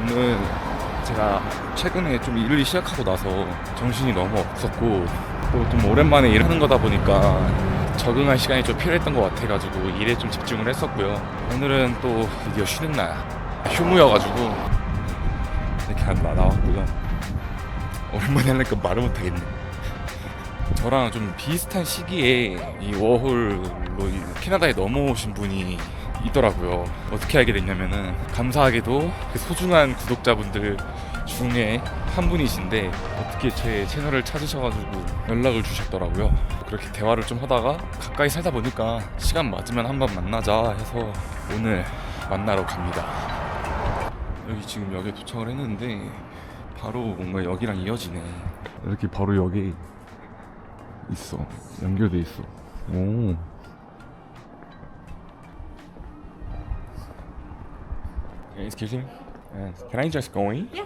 오늘 제가 최근에 좀 일을 시작하고 나서 정신이 너무 없었고 또 좀 오랜만에 일하는 거다 보니까 적응할 시간이 좀 필요했던 것 같아가지고 일에 좀 집중을 했었고요. 오늘은 또 드디어 쉬는 날 휴무여가지고 이렇게 안 나, 나왔고요. 오랜만에 하니까 말을 못하겠네. 저랑 좀 비슷한 시기에 이 워홀로 이 캐나다에 넘어오신 분이 있더라고요. 어떻게 알게 됐냐면은 감사하게도 그 소중한 구독자분들 중에 한 분이신데 어떻게 제 채널을 찾으셔가지고 연락을 주셨더라고요. 그렇게 대화를 좀 하다가 가까이 살다 보니까 시간 맞으면 한번 만나자 해서 오늘 만나러 갑니다. 여기 지금 여기에 도착을 했는데 바로 뭔가 여기랑 이어지네. 이렇게 바로 여기 있어. 연결돼 있어. 오. Excuse me. Uh, Can I just go in? Yeah.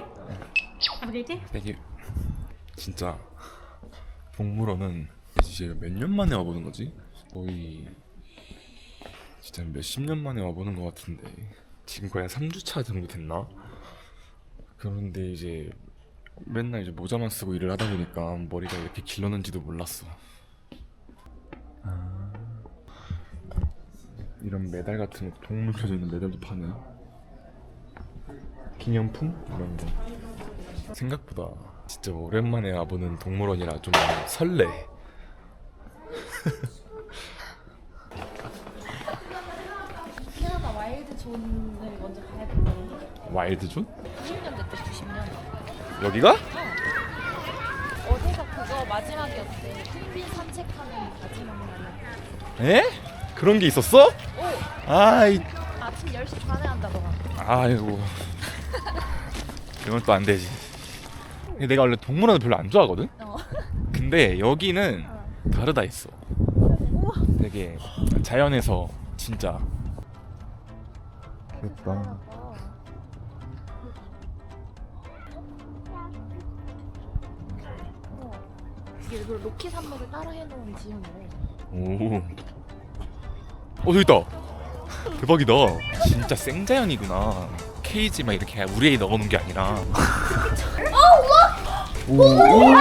Have a great day. Thank you. 진짜 동물원은 이제 몇 년 만에 와보는 거지? 거의 진짜 몇십 년 만에 와보는 것 같은데 지금 거의 한 3주차 정도 됐나? 그런데 이제 맨날 이제 모자만 쓰고 일을 하다 보니까 머리가 이렇게 길렀는지도 몰랐어. 아, 이런 메달 같은 거, 동물 켜져 있는 메달도 파네. 기념품 이런 거. 생각보다 진짜 오랜만에 와보는 동물원이라 좀 설레. 캐나다 와일드 존을 먼저 가야 되는데 와일드 존? 90년 됐대 90년 여기가? 어제가 그거 마지막이었대 필리핀 산책하는 마지막 날 에? 그런 게 있었어? 오! 아이, 아침 10시 반에 한다더라 아이고. 이건 또 안 되지. 근데 내가 원래 동물원을 별로 안 좋아하거든? 어. 근데 여기는 다르다 했어. 되게 자연에서 진짜. 우와. 이게 일부러 로키 산맥을 따라 해놓은 지형이래 오. 어, 저기 있다. 대박이다. 진짜 생자연이구나. 케이지 막 이렇게 우리 애 넣어놓은 게 아니라. 오, 오.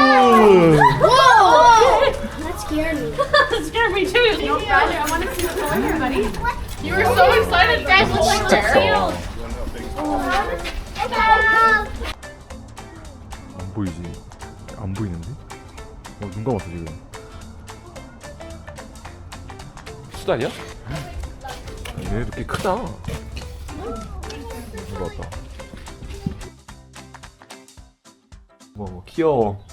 That scared me. scared me too. No pressure. I want to see what's going on, buddy. You were so excited. Guys, look like 진짜 Mario. 크다. 안 보이지? 안 보이는데? 어, 눈 감았어 지금. 수달이야? 얘네도 꽤 크다. 왔다. 뭐, 뭐 귀여워.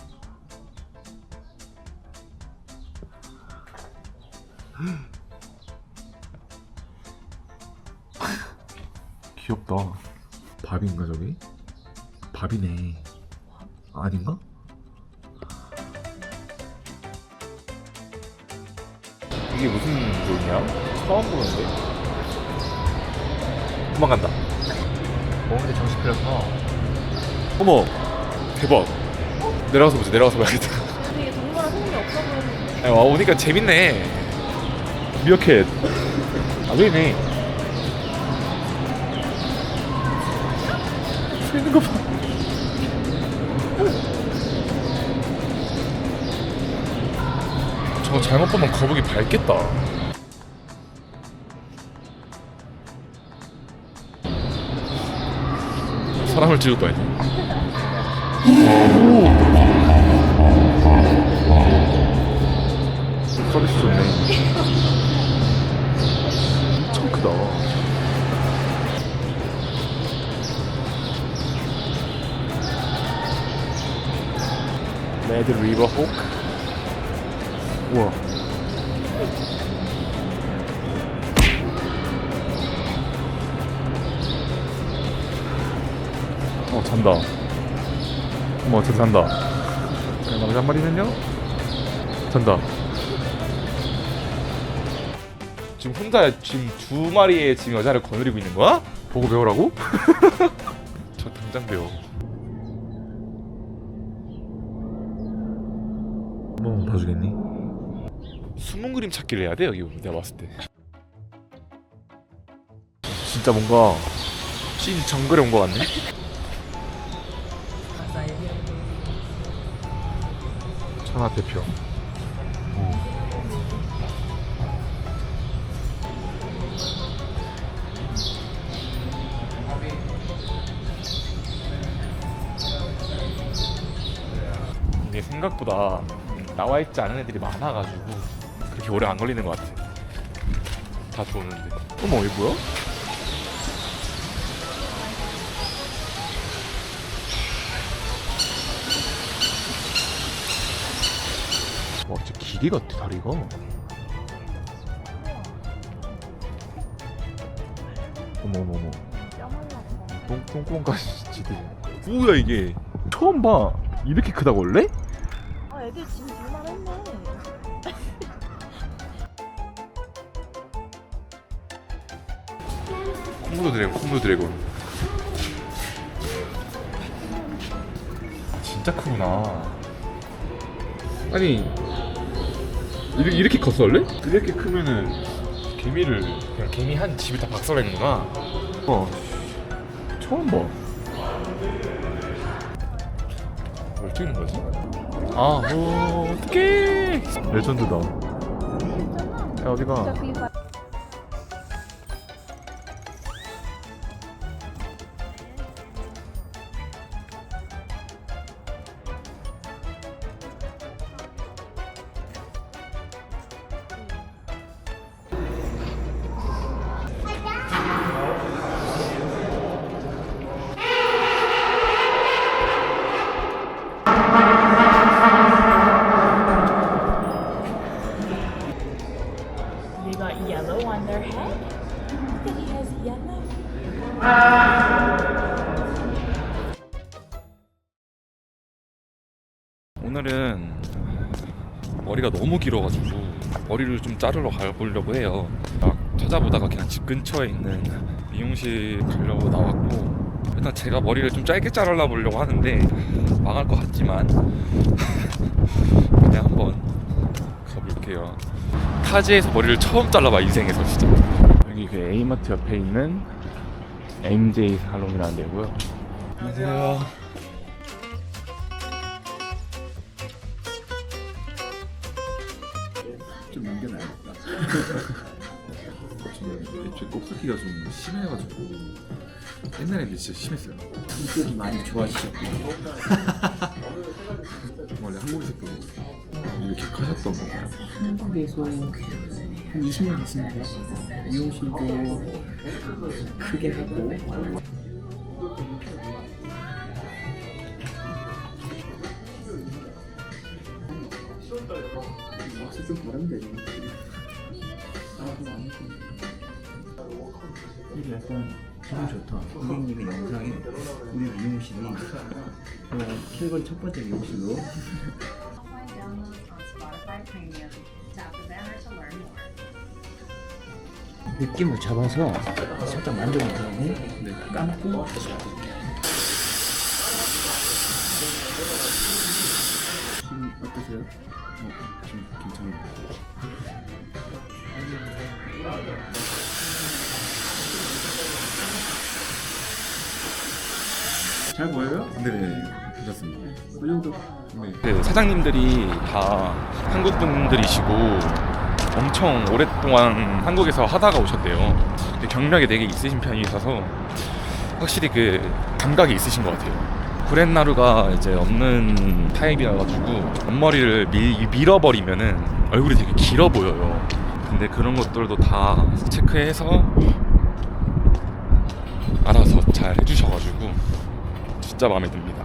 귀엽다. 밥인가 저기? 밥이네. 아닌가? 이게 무슨 존이야? 처음 보는데. 도망간다. 어, 근데 정신 필요구나. 어머, 대박. 내려가서 보자. 내려가서 봐야겠다. 근데 이게 동물원 흥미 없어 보이는데 아, 와 오니까 재밌네. 미어캣. 아, 왜 있네. 서 있는 거 봐. 저거 잘못 보면 거북이 밟겠다. 사람을 찍을 거 아니야? 서비스 좋네. 엄청 크다. 레드 리버 호크. 우와. 어 잔다. 어머 저기 잔다. 자, 나머지 한 마리는요? 잔다. 지금 혼자 지금 두 마리의 지금 여자를 거느리고 있는 거야? 보고 배우라고? 저 당장 배워. 뭐 봐주겠니? 숨은 그림 찾기를 해야 돼 여기 내가 봤을 때. 진짜 뭔가 찐 정글에 온 거 같네. 하나 대표. 이게 생각보다 나와 있지 않은 애들이 많아가지고 그렇게 오래 안 걸리는 것 같아. 다 좋은데. 어머 이거 뭐야? 기계 같아 다리 가. 어머 어머 어머. 똥 똥똥까지 지대. 뭐야 이게? 처음 봐. 이렇게 크다고 원래? 아 애들 짐 줄만 했네. 콩무도 드래곤, 콩무도 드래곤. 진짜 크구나. 아니 이렇게, 이렇게 컸어 원래? 이렇게 크면은 개미를 그냥 개미 한 집이 다 박살내는구나. 어, 처음 봐. 뭘 찍는 거지? 아, 오, 어떡해! 레전드다. 야, 어디가? Their head. Look, It has yellow. 오늘은 머리가 너무 길어가지고 머리를 좀 자르러 가보려고 해요. 막 찾아보다가 그냥 집 근처에 있는 미용실 가려고 나왔고 일단 제가 머리를 좀 짧게 자르려 보려고 하는데 망할 것 같지만 그냥 한번 가볼게요. 타지에서 머리를 처음 잘라봐 인생에서 진짜. 여기 그 A마트 옆에 있는 MJ 살롱이라는 데고요. 안녕하세요. 좀 남겨놔야겠다. 저는 애초에 곱슬기가 좀 심해가지고 옛날에 진짜 심했어요. 성격이 많이 좋아지셨군요. 이렇게 하셨던 건가요? 한국에서 한 20년 됐습니다. 미용실도 크게 하고 와서 좀 바르면 되죠. 이게 약간 기분 좋다. 고객님의 영상에 우리 미용실이 어, 킬건 첫 번째 미용실로 느낌을 잡아서 살짝 만져본 다음에 감고 지금 어떠세요? 어, 좀 괜찮아요. 잘 보여요? 네, 괜찮습니다. 그 정도 네, 사장님들이 다 한국 분들이시고 엄청 오랫동안 한국에서 하다가 오셨대요. 경력이 되게 있으신 편이셔서 확실히 그 감각이 있으신 것 같아요. 구렛나루가 이제 없는 타입이라 가지고 앞머리를 밀, 밀어버리면은 얼굴이 되게 길어 보여요. 근데 그런 것들도 다 체크해서 알아서 잘 해주셔가지고 진짜 마음에 듭니다.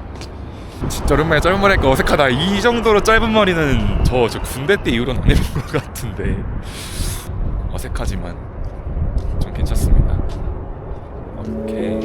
저런 말 짧은 머리 할까 어색하다. 이 정도로 짧은 머리는 저, 저 군대 때 이후로 안 해본 것 같은데. 어색하지만 좀 괜찮습니다. 오케이.